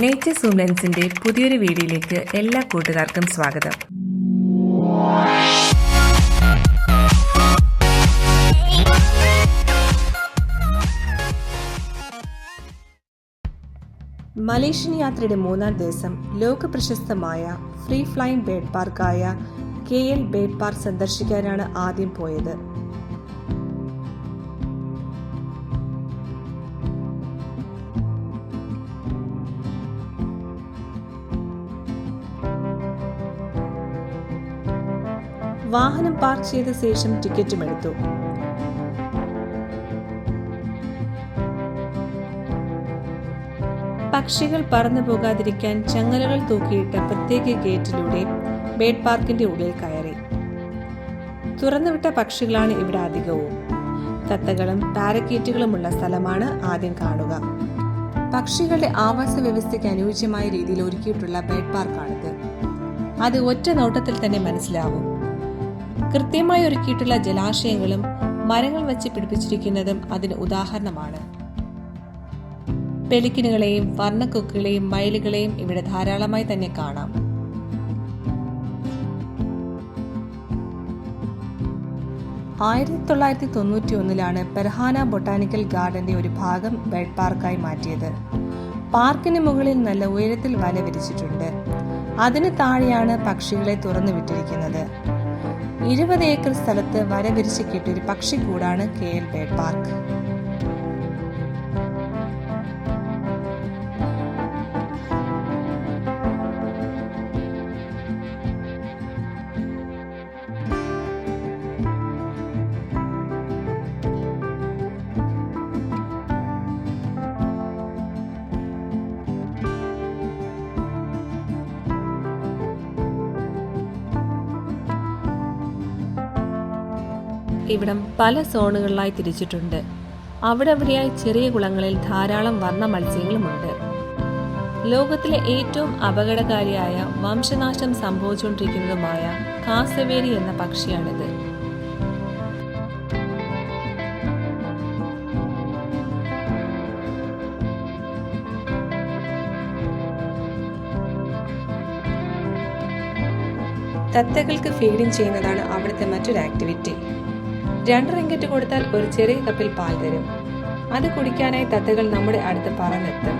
Nature zoom ലെൻസിന്റെ പുതിയൊരു വീഡിയോയിലേക്ക് എല്ലാ കൂട്ടുകാർക്കും സ്വാഗതം. മലേഷ്യൻ യാത്രയുടെ മൂന്നാം ദിവസം ലോക പ്രശസ്തമായ ഫ്രീ ഫ്ലൈങ് ബേഡ് പാർക്കായ കെ എൽ ബേഡ് പാർക്ക് സന്ദർശിക്കാനാണ് ആദ്യം പോയത്. വാഹനം പാർക്ക് ചെയ്ത ശേഷം ടിക്കറ്റും എടുത്തു. പക്ഷികൾ പറന്നു പോകാതിരിക്കാൻ ചങ്ങലകൾ തൂക്കിയിട്ട പ്രത്യേക ഗേറ്റിലൂടെ ബേഡ് പാർക്കിന്റെ ഉള്ളിൽ കയറി. തുറന്നുവിട്ട പക്ഷികളാണ് ഇവിടെ അധികവും. തത്തകളും പാരക്കീറ്റുകളുമുള്ള സ്ഥലമാണ് ആദ്യം കാണുക. പക്ഷികളുടെ ആവാസ വ്യവസ്ഥയ്ക്ക് അനുയോജ്യമായ രീതിയിൽ ഒരുക്കിയിട്ടുള്ള ബേഡ് പാർക്കാണിത്. അത് ഒറ്റ നോട്ടത്തിൽ തന്നെ മനസ്സിലാവും. കൃത്യമായി ഒരുക്കിയിട്ടുള്ള ജലാശയങ്ങളും മരങ്ങൾ വെച്ച് പിടിപ്പിച്ചിരിക്കുന്നതും അതിന് ഉദാഹരണമാണ്. പെലിക്കിനുകളെയും വർണക്കൊക്കുകളെയും മയിലുകളെയും ഇവിടെ ധാരാളമായി തന്നെ കാണാം. ആയിരത്തി തൊള്ളായിരത്തി തൊണ്ണൂറ്റി ഒന്നിലാണ് പെർഹാന ബൊട്ടാനിക്കൽ ഗാർഡന്റെ ഒരു ഭാഗം ബേഡ് പാർക്കായി മാറ്റിയത്. പാർക്കിന് മുകളിൽ നല്ല ഉയരത്തിൽ വല വിരിച്ചിട്ടുണ്ട്. അതിന് താഴെയാണ് പക്ഷികളെ തുറന്നു വിട്ടിരിക്കുന്നത്. ഇരുപത് ഏക്കർ സ്ഥലത്ത് വരവിരിച്ച് കെട്ടിയൊരു പക്ഷിക്കൂടാണ് കെ എൽ ബേഡ് പാർക്ക്. ഇവിടം പല സോണുകളിലായി തിരിച്ചിട്ടുണ്ട്. അവിടെ അവിടെയായി ചെറിയ കുളങ്ങളിൽ ധാരാളം വർണ മത്സ്യങ്ങളുമുണ്ട്. ലോകത്തിലെ ഏറ്റവും അപകടകാരിയായ വംശനാശം സംഭവിച്ചുകൊണ്ടിരിക്കുന്നതുമായ കാസവേരി എന്ന പക്ഷിയാണിത്. തത്തകൾക്ക് ഫീഡിംഗ് ചെയ്യുന്നതാണ് അവിടുത്തെ മറ്റൊരു ആക്ടിവിറ്റി രണ്ട് റിങ്കറ്റ് കൊടുത്താൽ ഒരു ചെറിയ കപ്പിൽ പാൽ തരും. അത് കുടിക്കാനായി തത്തകൾ നമ്മുടെ അടുത്ത് പറന്നെത്തും.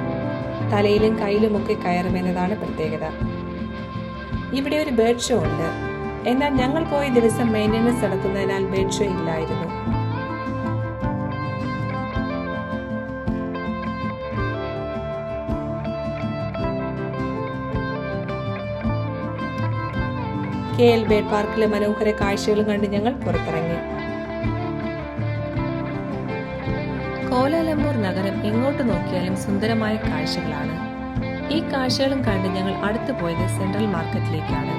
തലയിലും കയ്യിലുമൊക്കെ കയറുമെന്നതാണ് പ്രത്യേകത. ഇവിടെ ഒരു ബേഡ് ഷോ ഉണ്ട്. എന്നാൽ ഞങ്ങൾ പോയ ദിവസം മെയിന്റനൻസ് നടക്കുന്നതിനാൽ ബേഡ് ഷോ ഇല്ലായിരുന്നു. കെ എൽ ബേഡ് പാർക്കിലെ മനോഹര കാഴ്ചകളും കണ്ട് ഞങ്ങൾ പുറത്തിറങ്ങി. നഗരം എങ്ങോട്ട് നോക്കിയാലും സുന്ദരമായ കാഴ്ചകളാണ്. ഈ കാഴ്ചകളും കണ്ട് ഞങ്ങൾ അടുത്തു പോയത് സെൻട്രൽ മാർക്കറ്റിലേക്കാണ്.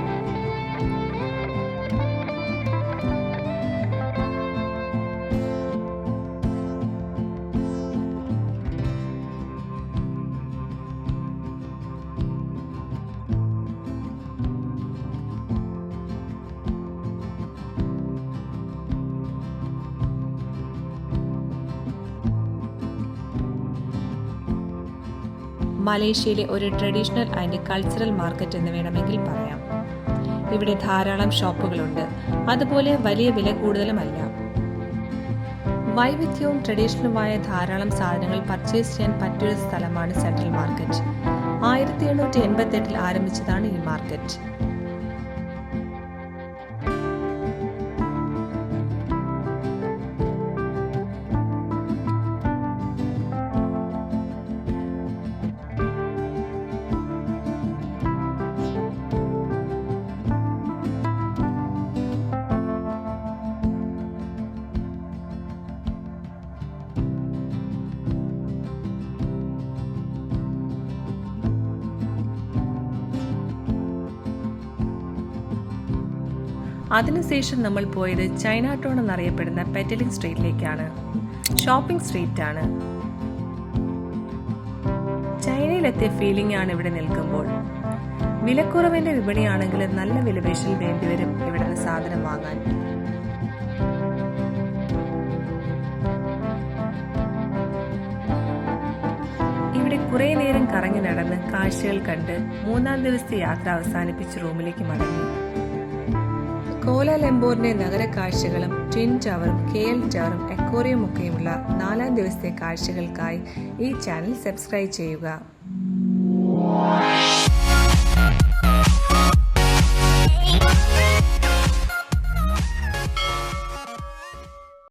മലേഷ്യയിലെ ഒരു ട്രഡീഷണൽ ആൻഡ് കൾച്ചറൽ മാർക്കറ്റ് എന്ന് വേണമെങ്കിൽ പറയാം. ഇവിടെ ധാരാളം ഷോപ്പുകളുണ്ട്. അതുപോലെ വലിയ വില കൂടുതലുമല്ല. വൈവിധ്യവും ട്രഡീഷണലുമായ ധാരാളം സാധനങ്ങൾ പർച്ചേസ് ചെയ്യാൻ പറ്റിയൊരു സ്ഥലമാണ് സെൻട്രൽ മാർക്കറ്റ്. ആയിരത്തി എണ്ണൂറ്റി എൺപത്തി എട്ടിൽ ആരംഭിച്ചതാണ് ഈ മാർക്കറ്റ്. അതിനുശേഷം നമ്മൾ പോയത് ചൈന ടൗൺ എന്നറിയപ്പെടുന്ന പെറ്റലിംഗ് സ്ട്രീറ്റിലേക്കാണ്. ഷോപ്പിംഗ് സ്ട്രീറ്റ് ആണ് ചൈനയിലെത്തിയ ഫീലിംഗ് ആണ് ഇവിടെ നിൽക്കുമ്പോൾ. വിലക്കുറവിന്റെ വിപണിയാണെങ്കിൽ നല്ല വിലപേശിൽ വേണ്ടിവരും ഇവിടെ നിന്ന് സാധനം വാങ്ങാൻ. ഇവിടെ കുറേ നേരം കറങ്ങി നടന്ന് കാഴ്ചകൾ കണ്ട് മൂന്നാം ദിവസത്തെ യാത്ര അവസാനിപ്പിച്ച് റൂമിലേക്ക് മടങ്ങി. കോലാലംപൂരിന്റെ നഗര കാഴ്ചകളും ട്വിൻ ടവറും കെ എൽ ടവറും എക്കോറിയം ഒക്കെയുമുള്ള നാലാം ദിവസത്തെ കാഴ്ചകൾക്കായി ഈ ചാനൽ സബ്സ്ക്രൈബ് ചെയ്യുക.